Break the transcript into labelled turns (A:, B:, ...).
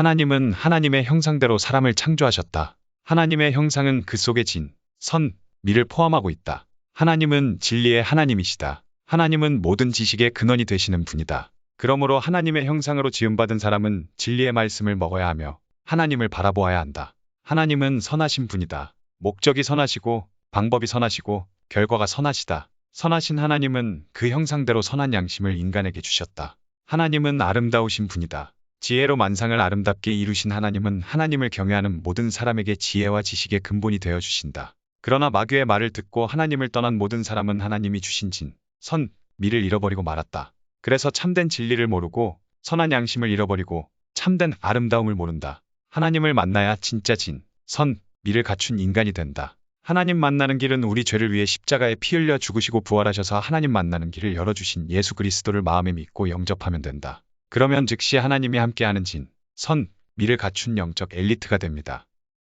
A: 하나님은 하나님의 형상대로 사람을 창조하셨다. 하나님의 형상은 그 속에 진, 선, 미를 포함하고 있다. 하나님은 진리의 하나님이시다. 하나님은 모든 지식의 근원이 되시는 분이다. 그러므로 하나님의 형상으로 지음받은 사람은 진리의 말씀을 먹어야 하며 하나님을 바라보아야 한다. 하나님은 선하신 분이다. 목적이 선하시고 방법이 선하시고 결과가 선하시다. 선하신 하나님은 그 형상대로 선한 양심을 인간에게 주셨다. 하나님은 아름다우신 분이다. 지혜로 만상을 아름답게 이루신 하나님은 하나님을 경외하는 모든 사람에게 지혜와 지식의 근본이 되어 주신다. 그러나 마귀의 말을 듣고 하나님을 떠난 모든 사람은 하나님이 주신 진, 선, 미를 잃어버리고 말았다. 그래서 참된 진리를 모르고 선한 양심을 잃어버리고 참된 아름다움을 모른다. 하나님을 만나야 진짜 진, 선, 미를 갖춘 인간이 된다. 하나님 만나는 길은 우리 죄를 위해 십자가에 피 흘려 죽으시고 부활하셔서 하나님 만나는 길을 열어주신 예수 그리스도를 마음에 믿고 영접하면 된다. 그러면 즉시 하나님이 함께하는 진, 선, 미를 갖춘 영적 엘리트가 됩니다.